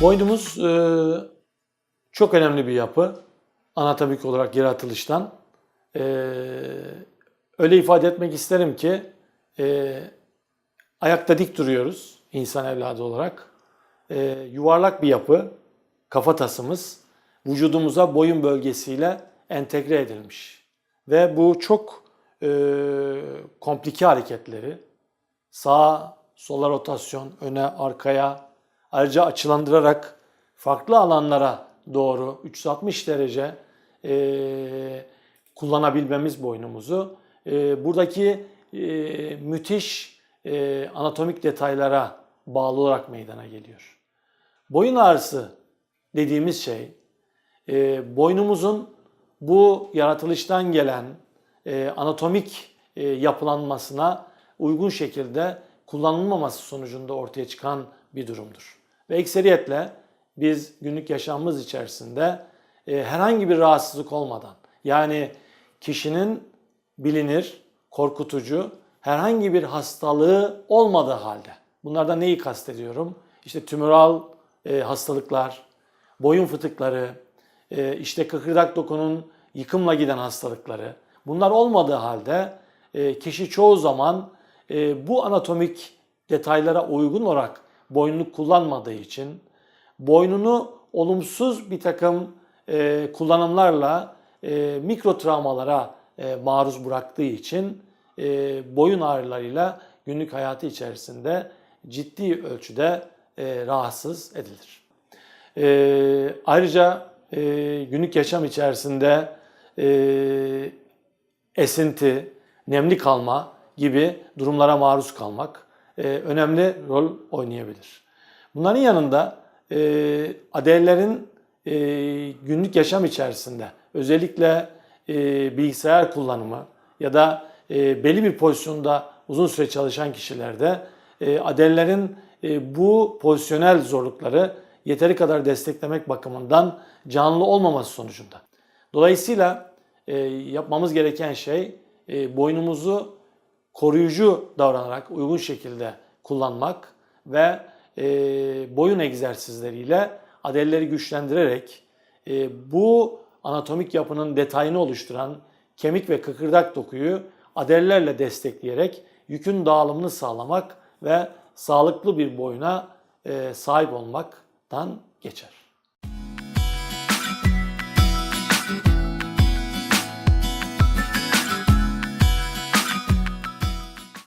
Boynumuz e, çok önemli bir yapı. Anatomik olarak yaratılıştan. E, öyle ifade etmek isterim ki e, ayakta dik duruyoruz insan evladı olarak. E, yuvarlak bir yapı, kafatasımız vücudumuza boyun bölgesiyle entegre edilmiş. Ve bu çok e, komplike hareketleri, sağa, sola rotasyon, öne, arkaya, ayrıca açılandırarak farklı alanlara doğru 360 derece e, kullanabilmemiz boynumuzu e, buradaki e, müthiş e, anatomik detaylara bağlı olarak meydana geliyor. Boyun ağrısı dediğimiz şey e, boynumuzun bu yaratılıştan gelen e, anatomik e, yapılanmasına uygun şekilde kullanılmaması sonucunda ortaya çıkan bir durumdur. Ve ekseriyetle biz günlük yaşamımız içerisinde e, herhangi bir rahatsızlık olmadan yani kişinin bilinir, korkutucu herhangi bir hastalığı olmadığı halde bunlardan neyi kastediyorum? İşte tümöral e, hastalıklar, boyun fıtıkları, e, işte kıkırdak dokunun yıkımla giden hastalıkları bunlar olmadığı halde e, kişi çoğu zaman e, bu anatomik detaylara uygun olarak boynunu kullanmadığı için boynunu olumsuz bir takım e, kullanımlarla e, mikro travmalara e, maruz bıraktığı için e, boyun ağrılarıyla günlük hayatı içerisinde ciddi ölçüde e, rahatsız edilir. E, ayrıca e, günlük yaşam içerisinde e, esinti, nemli kalma gibi durumlara maruz kalmak önemli rol oynayabilir. Bunların yanında e, adelerin e, günlük yaşam içerisinde özellikle e, bilgisayar kullanımı ya da e, belli bir pozisyonda uzun süre çalışan kişilerde e, e, bu pozisyonel zorlukları yeteri kadar desteklemek bakımından canlı olmaması sonucunda. Dolayısıyla e, yapmamız gereken şey e, boynumuzu koruyucu davranarak uygun şekilde kullanmak ve e, boyun egzersizleriyle adelleri güçlendirerek e, bu anatomik yapının detayını oluşturan kemik ve kıkırdak dokuyu adellerle destekleyerek yükün dağılımını sağlamak ve sağlıklı bir boyuna e, sahip olmaktan geçer.